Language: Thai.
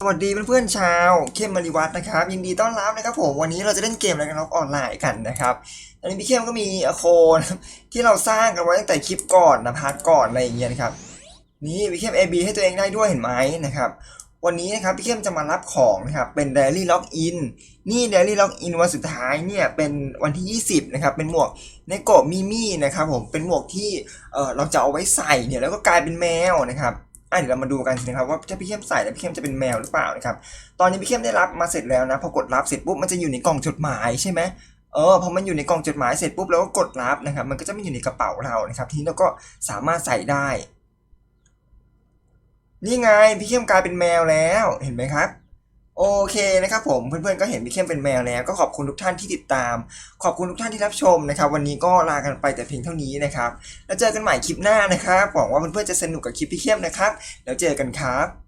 สวัสดีเพื่อนๆชาวเข้มมาริวัฒน์นะครับยินดีต้อนรับนะครับผมวันนี้เราจะเล่นเกมอะไรกันล็อกออนไลน์กันนะครับตอนนี้พี่เข้มก็มีโคนที่เราสร้างกันไว้ตั้งแต่คลิปก่อนนะพาร์ทก่อนอะไรอย่างเงี้ยนะครับนี่พี่เข้ม AB ให้ตัวเองได้ด้วยเห็นไหมนะครับวันนี้นะครับพี่เข้มจะมารับของนะครับเป็น Daily Login นี่ Daily Login วันสุดท้ายเนี่ยเป็นวันที่ 20นะครับเป็นหมวกในโกะมิมี่นะครับผมเป็นหมวกที่เออเราจะเอาไว้ใส่เนี่ยแล้วก็กลายเป็นแมวนะครับ เดี๋ยวเรามาดูกันสินะครับว่าถ้าพี่เข้มใส่แล้วพี่เข้มจะเป็นแมวหรือเปล่านะครับตอนนี้พี่เข้มได้รับมาเสร็จแล้วนะพอกดรับเสร็จปุ๊บมันจะอยู่ในกล่องจดหมายใช่ไหมเออพอมันอยู่ในกล่องจดหมายเสร็จปุ๊บเราก็กดรับนะครับ มันก็จะไม่อยู่ในกระเป๋าเรานะครับทีนี้เราก็สามารถใส่ได้ นี่ไงพี่เข้มกลายเป็นแมวแล้วเห็นไหมครับ โอเคนะครับผมเพื่อนๆก็เห็นพี่เข้มเป็นแมวแล้ว ก็ขอบคุณทุกท่านที่ติดตาม ขอบคุณทุกท่านที่รับชมนะครับ วันนี้ก็ลากันไปแต่เพียงเท่านี้นะครับ แล้วเจอกันใหม่คลิปหน้านะครับหวังว่าเพื่อนๆจะสนุกกับคลิปพี่เข้มนะครับ แล้วเจอกันครับ